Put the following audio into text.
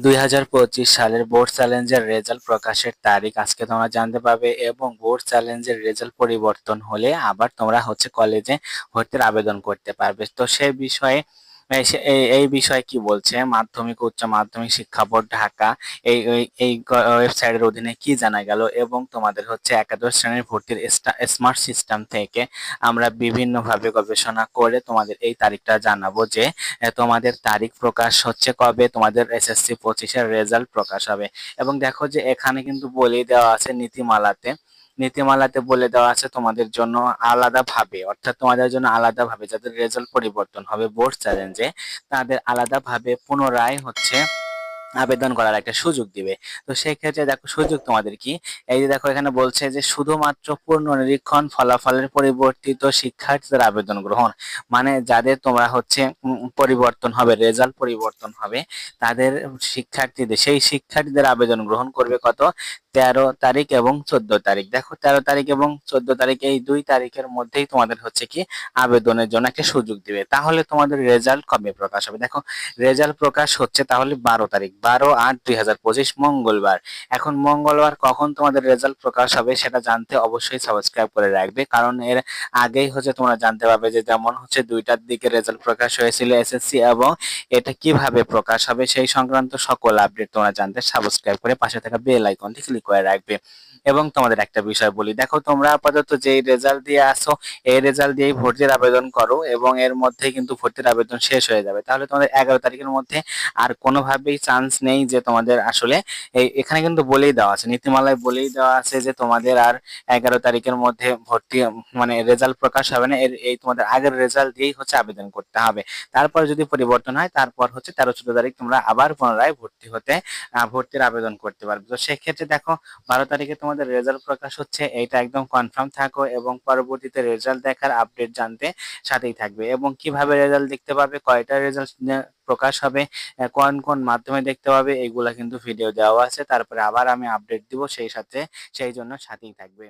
দুই হাজার পঁচিশ সালের বোর্ড চ্যালেঞ্জের রেজাল্ট প্রকাশের তারিখ আজকে তোমরা জানতে পারবে এবং বোর্ড চ্যালেঞ্জের রেজাল্ট পরিবর্তন হলে আবার তোমরা হচ্ছে কলেজে ভর্তির আবেদন করতে পারবে। তো সে বিষয়ে এই বিষয়ে কি বলছে? মাধ্যমিক, উচ্চ মাধ্যমিক শিক্ষা বোর্ড, ঢাকা। এই, এই- ওয়েবসাইটের অধীনে কি জানা গেল? এবং তোমাদের হচ্ছে একাদশ শ্রেণির ভর্তির স্মার্ট সিস্টেম থেকে আমরা বিভিন্নভাবে গবেষণা করে তোমাদের এই তারিখটা জানাব যে তোমাদের তারিখ প্রকাশ হচ্ছে কবে? তোমাদের এসএসসি পঁচিশের রেজাল্ট প্রকাশ হবে। এবং দেখো যে এখানে কিন্তু বলেই দেওয়া আছে নীতিমালাতে নীতিমালাতে বলে দেওয়া আছে তোমাদের জন্য আলাদাভাবে, অর্থাৎ তোমাদের জন্য আলাদাভাবে যাদের রেজাল্ট পরিবর্তন হবে বোর্ড চ্যালেঞ্জে তাদের আলাদাভাবে পুনরায় হচ্ছে আবেদন করার একটা সুযোগ দিবে। তো সেই ক্ষেত্রে দেখো সুযোগ তোমাদের কি? এই যে দেখো এখানে বলছে যে শুধুমাত্র পূর্ণ নিরীক্ষণ ফলাফলের পরিবর্তিত শিক্ষার্থীদের আবেদন গ্রহণ মানে যাদের তোমরা হচ্ছে পরিবর্তন হবে রেজাল্ট পরিবর্তন হবে, তাদের শিক্ষার্থীদের, সেই শিক্ষার্থীদের আবেদন গ্রহণ করবে কত? তেরো তারিখ এবং চোদ্দ তারিখ। দেখো, তেরো তারিখ এবং চোদ্দ তারিখ এই দুই তারিখের মধ্যেই তোমাদের হচ্ছে কি আবেদনের জন্য একটা সুযোগ দিবে। তাহলে তোমাদের রেজাল্ট কবে প্রকাশ হবে? দেখো রেজাল্ট প্রকাশ হচ্ছে তাহলে বারো তারিখ। বারো আট দুই মঙ্গলবার। এখন মঙ্গলবার কখন তোমাদের রেজাল্ট প্রকাশ হবে সেটা জানতে অবশ্যই সাবস্ক্রাইব করে রাখবে। কারণ এর আগেই হচ্ছে তোমরা জানতে পারবে যে যেমন হচ্ছে দুইটার দিকে রেজাল্ট প্রকাশ হয়েছিল এসএসসি এবং এটা কীভাবে প্রকাশ হবে সেই সংক্রান্ত সকল আপডেট তোমরা জানতে সাবস্ক্রাইব করে পাশে থাকা বেল আইকনটি ক্লিক করে রাখবে। এবং তোমাদের একটা বিষয় বলি, দেখো তোমরা আপাতত যেই রেজাল্ট দিয়ে আসো এই রেজাল্ট দিয়েই ভর্তির আবেদন করো এবং এর মধ্যে কিন্তু ভর্তির আবেদন শেষ হয়ে যাবে। তাহলে তোমাদের এগারো তারিখের মধ্যে আর কোনোভাবেই চান্স নেই যে তোমাদের আসলে এই এখানে কিন্তু বলেই দেওয়া আছে, নীতিমালায় বলেই দেওয়া আছে যে তোমাদের আর এগারো তারিখের মধ্যে ভর্তি মানে রেজাল্ট প্রকাশ হবে না। এর, এই তোমাদের আগের রেজাল্ট দিয়েই হচ্ছে আবেদন করতে হবে। তারপর যদি পরিবর্তন হয়, তারপর হচ্ছে তেরো চোদ্দ তারিখ তোমরা আবার পুনরায় ভর্তি হতে ভর্তির আবেদন করতে পারবে। তো সেক্ষেত্রে দেখো বারো তারিখে তোমাদের রেজাল্ট প্রকাশ হচ্ছে এটা একদম কনফার্ম থাকো এবং পরবর্তীতে রেজাল্ট দেখার আপডেট জানতে সাথেই থাকবে। এবং কীভাবে রেজাল্ট দেখতে পাবে, কয়টা রেজাল্ট প্রকাশ হবে কোন কোন মাধ্যমে দেখতে পাবে, এগুলা কিন্তু ভিডিও দেওয়া আছে। তারপরে আবার আমি আপডেট দিব সেই সাথে, সেই জন্য সাথেই থাকবে।